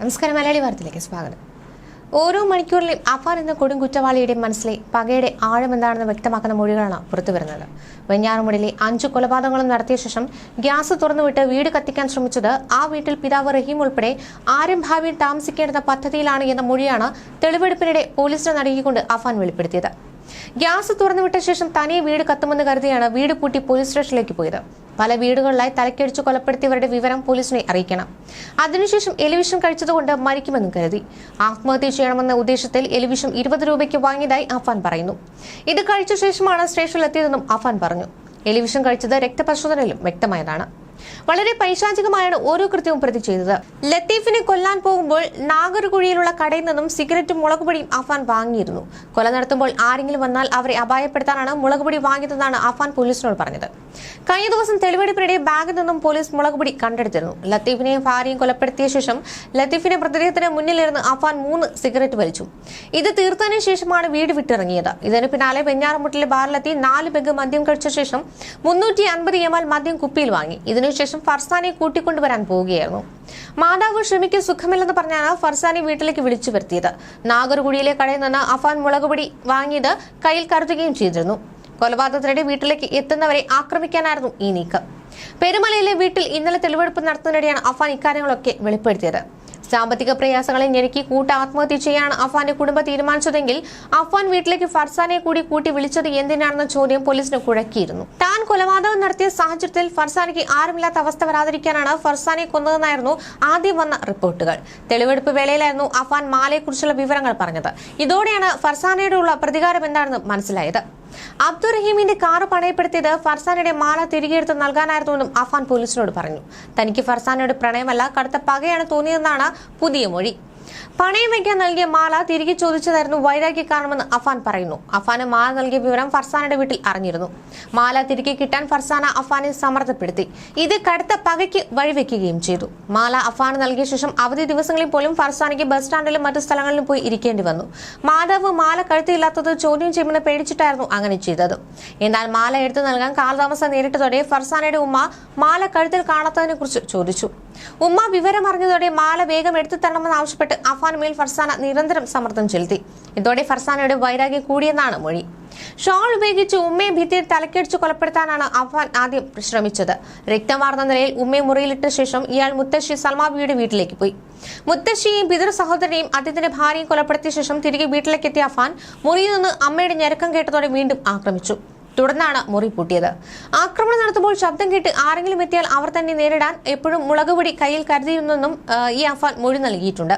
നമസ്കാരം മലയാളി വാർത്തയിലേക്ക് സ്വാഗതം. ഓരോ മണിക്കൂറിലും അഫാൻ എന്ന കൊടും കുറ്റവാളിയുടെ മനസ്സിലെ പകയുടെ ആഴം എന്താണെന്ന് വ്യക്തമാക്കുന്ന മൊഴികളാണ് പുറത്തുവരുന്നത്. വെഞ്ഞാറുമുടിയിലെ അഞ്ചു കൊലപാതകങ്ങളും നടത്തിയ ശേഷം ഗ്യാസ് തുറന്നുവിട്ട് വീട് കത്തിക്കാൻ ശ്രമിച്ചത് ആ വീട്ടിൽ പിതാവ് റഹീം ഉൾപ്പെടെ ആരും ഭാവിയിൽ താമസിക്കേണ്ടുന്ന പദ്ധതിയിലാണ് എന്ന മൊഴിയാണ് തെളിവെടുപ്പിനിടെ പോലീസിനെ നൽകിക്കൊണ്ട് അഫാൻ വെളിപ്പെടുത്തിയത്. ഗ്യാസ് തുറന്നുവിട്ട ശേഷം തനിയെ വീട് കത്തുമെന്ന് കരുതിയാണ് വീട് പൂട്ടി പോലീസ് സ്റ്റേഷനിലേക്ക് പോയത്. പല വീടുകളിലായി തലക്കടിച്ചു കൊലപ്പെടുത്തിയവരുടെ വിവരം പോലീസിനെ അറിയിക്കണം. അതിനുശേഷം എലിവിഷൻ കഴിച്ചതുകൊണ്ട് മരിക്കുമെന്നും കരുതി. ആത്മഹത്യ ചെയ്യണമെന്ന ഉദ്ദേശത്തിൽ എലിവിഷൻ ഇരുപത് രൂപയ്ക്ക് വാങ്ങിയതായി അഫാൻ പറയുന്നു. ഇത് കഴിച്ച ശേഷമാണ് സ്റ്റേഷനിലെത്തിയതെന്നും അഫാൻ പറഞ്ഞു. എലിവിഷൻ കഴിച്ചത് രക്തപരിശോധനയിലും വ്യക്തമായതാണ്. വളരെ പൈശാചികമായാണ് ഓരോ കൃത്യവും പ്രതി ചെയ്തത്. ലത്തീഫിനെ കൊല്ലാൻ പോകുമ്പോൾ നാഗർകുഴിയിലുള്ള കടയിൽ നിന്നും സിഗരറ്റും മുളകുപൊടിയും അഫാൻ വാങ്ങിയിരുന്നു. കൊല നടത്തുമ്പോൾ ആരെങ്കിലും വന്നാൽ അവരെ അപായപ്പെടുത്താനാണ് മുളകുപൊടി വാങ്ങിയതെന്നാണ് അഫാൻ പോലീസിനോട് പറഞ്ഞത്. കഴിഞ്ഞ ദിവസം തെളിവെടുപ്പിനിടെ ബാഗിൽ നിന്നും പോലീസ് മുളകുപൊടി കണ്ടെടുത്തിരുന്നു. ലത്തീഫിനെയും ഭാര്യയും കൊലപ്പെടുത്തിയ ശേഷം ലത്തീഫിന്റെ മൃതദേഹത്തിന് മുന്നിലിരുന്ന് അഫാൻ മൂന്ന് സിഗരറ്റ് വലിച്ചു. ഇത് തീർത്തതിനു ശേഷമാണ് വീട് വിട്ടിറങ്ങിയത്. ഇതിന് പിന്നാലെ വെഞ്ഞാറമുട്ടിലെ ബാറിലെത്തി നാല് പെഗ് മദ്യം കഴിച്ച ശേഷം മുന്നൂറ്റി അൻപത് എം മദ്യം കുപ്പിയിൽ വാങ്ങി. ഇതിനുശേഷം ഫർസാനെ കൂട്ടിക്കൊണ്ടുവരാൻ പോവുകയായിരുന്നു. മാതാവ് ഷമിക്ക് സുഖമില്ലെന്ന് പറഞ്ഞാണ് ഫർസാനെ വീട്ടിലേക്ക് വിളിച്ചു വരുത്തിയത്. നാഗർകുടിയിലെ കടയിൽ നിന്ന് അഫാൻ മുളകുപൊടി വാങ്ങിയത് കയ്യിൽ കരുതുകയും ചെയ്തിരുന്നു. കൊലപാതകത്തിനിടെ വീട്ടിലേക്ക് എത്തുന്നവരെ ആക്രമിക്കാനായിരുന്നു ഈ നീക്കം. പെരുമലയിലെ വീട്ടിൽ ഇന്നലെ തെളിവെടുപ്പ് നടത്തുന്നതിനിടെയാണ് അഫാൻ ഇക്കാര്യങ്ങളൊക്കെ വെളിപ്പെടുത്തിയത്. സാമ്പത്തിക പ്രയാസങ്ങളെ ഞെരുക്കി കൂട്ട ആത്മഹത്യ ചെയ്യാൻ അഫാന്റെ കുടുംബം തീരുമാനിച്ചതെങ്കിൽ അഫാൻ വീട്ടിലേക്ക് ഫർസാനെ കൂടി കൂട്ടി വിളിച്ചത് എന്തിനാണെന്ന ചോദ്യം പോലീസിന് കുഴക്കിയിരുന്നു. താൻ കൊലപാതകം നടത്തിയ സാഹചര്യത്തിൽ ഫർസാനയ്ക്ക് ആരുമില്ലാത്ത അവസ്ഥ വരാതിരിക്കാനാണ് ഫർസാനെ കൊന്നതെന്നായിരുന്നു ആദ്യം വന്ന റിപ്പോർട്ടുകൾ. തെളിവെടുപ്പ് വേളയിലായിരുന്നു അഫാൻ മാലയെക്കുറിച്ചുള്ള വിവരങ്ങൾ പറഞ്ഞത്. ഇതോടെയാണ് ഫർസാനയോടുള്ള പ്രതികാരം എന്താണെന്ന് മനസ്സിലായത്. അബ്ദുറഹീമിന്റെ കാറ് പണയപ്പെടുത്തിയത് ഫർസാനയുടെ മാല തിരികെടുത്ത് നൽകാനായിരുന്നുവെന്നും അഫാൻ പോലീസിനോട് പറഞ്ഞു. തനിക്ക് ഫർസാനയുടെ പ്രണയമല്ല കടുത്ത പകയാണ് തോന്നിയതെന്നാണ് പുതിയ മൊഴി. പണയം വയ്ക്കാൻ നൽകിയ മാല തിരികെ ചോദിച്ചതായിരുന്നു വൈരാഗ്യ കാരണമെന്ന് അഫാൻ പറയുന്നു. അഫാന് മാല നൽകിയ വിവരം ഫർസാനയുടെ വീട്ടിൽ അറിഞ്ഞിരുന്നു. മാല തിരികെ കിട്ടാൻ ഫർസാന അഫാനെ സമ്മർദ്ദപ്പെടുത്തി ഇത് കടുത്ത പകയ്ക്ക് വഴിവെക്കുകയും ചെയ്തു. മാല അഫാന് നൽകിയ ശേഷം അവധി ദിവസങ്ങളിൽ പോലും ഫർസാനയ്ക്ക് ബസ് സ്റ്റാൻഡിലും മറ്റു സ്ഥലങ്ങളിലും പോയി ഇരിക്കേണ്ടി വന്നു. മാധവ് മാല കഴുത്തില്ലാത്തത് ചോദ്യം ചെയ്യുമെന്ന് പേടിച്ചിട്ടായിരുന്നു അങ്ങനെ ചെയ്തത്. എന്നാൽ മാല എടുത്തു നൽകാൻ കാലതാമസം നേരിട്ടതോടെ ഫർസാനയുടെ ഉമ്മ മാല കഴുത്തിൽ കാണാത്തതിനെ കുറിച്ച് ചോദിച്ചു. ഉമ്മ വിവരം അറിഞ്ഞതോടെ മാല വേഗം എടുത്തു തരണമെന്ന് ആവശ്യപ്പെട്ട് അഫാൻ മേൽ ഫർസാന നിരന്തരം സമ്മർദ്ദം ചെലുത്തി. ഇതോടെ ഫർസാനയുടെ വൈരാഗ്യം കൂടിയെന്നാണ് മൊഴി. ഷോൾ ഉപയോഗിച്ച് ഉമ്മയെ ഭിത്തിയിൽ തലക്കടിച്ച് കൊലപ്പെടുത്താനാണ് അഫാൻ ആദ്യം ശ്രമിച്ചത് രക്തമാർന്ന നിലയിൽ ഉമ്മയെ മുറിയിലിട്ട ശേഷം ഇയാൾ മുത്തശ്ശി സൽമാബിയുടെ വീട്ടിലേക്ക് പോയി. മുത്തശ്ശിയെയും പിതൃ സഹോദരനെയും അദ്ദേഹത്തിന്റെ ഭാര്യയും കൊലപ്പെടുത്തിയ ശേഷം തിരികെ വീട്ടിലേക്ക് എത്തിയ അഫാൻ മുറിയിൽ നിന്ന് അമ്മയുടെ ഞരക്കം കേട്ടതോടെ വീണ്ടും ആക്രമിച്ചു. തുടർന്നാണ് മുറി പൂട്ടിയത്. ആക്രമണം നടത്തുമ്പോൾ ശബ്ദം കേട്ട് ആരെങ്കിലും എത്തിയാൽ അവർ തന്നെ നേരിടാൻ എപ്പോഴും മുളകുപൊടി കയ്യിൽ കരുതിയിരുന്നെന്നും ഈ അഫാൻ മൊഴി നൽകിയിട്ടുണ്ട്.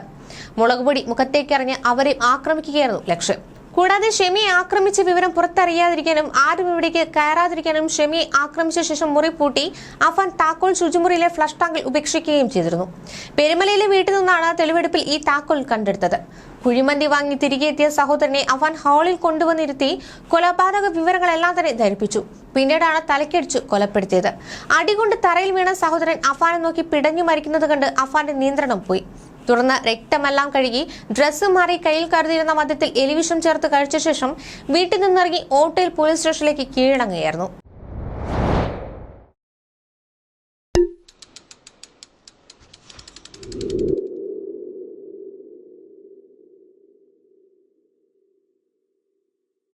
മുളകുപൊടി മുഖത്തേക്കിറങ്ങി അവരെ ആക്രമിക്കുകയായിരുന്നു ലക്ഷ്യം. കൂടാതെ ഷെമിയെ ആക്രമിച്ച വിവരം പുറത്തറിയാതിരിക്കാനും ആരും ഇവിടേക്ക് കയറാതിരിക്കാനും ഷെമിയെ ആക്രമിച്ച ശേഷം മുറി പൂട്ടി അഫാൻ താക്കോൽ ശുചിമുറിയിലെ ഫ്ലഷ് ടാങ്കിൽ ഉപേക്ഷിക്കുകയും ചെയ്തിരുന്നു. പെരുമലയിലെ വീട്ടിൽ നിന്നാണ് തെളിവെടുപ്പിൽ ഈ താക്കോൽ കണ്ടെടുത്തത്. കുഴിമന്തി വാങ്ങി തിരികെ എത്തിയ സഹോദരനെ അഫാൻ ഹാളിൽ കൊണ്ടുവന്നിരുത്തി കൊലപാതക വിവരങ്ങളെല്ലാം തന്നെ ധരിപ്പിച്ചു. പിന്നീടാണ് തലക്കടിച്ചു കൊലപ്പെടുത്തിയത്. അടികൊണ്ട് തറയിൽ വീണ സഹോദരൻ അഫാനെ നോക്കി പിടഞ്ഞു മരിക്കുന്നത് കണ്ട് അഫാന്റെ നിയന്ത്രണം പോയി. തുടർന്ന് രക്തമെല്ലാം കഴുകി ഡ്രസ്സ് മാറി കയ്യിൽ കരുതിയിരുന്ന മദ്യത്തിൽ എലിവിഷം ചേർത്ത് കഴിച്ച ശേഷം വീട്ടിൽ നിന്നിറങ്ങി ഓട്ടോയിൽ പോലീസ് സ്റ്റേഷനിലേക്ക് കീഴടങ്ങുകയായിരുന്നു.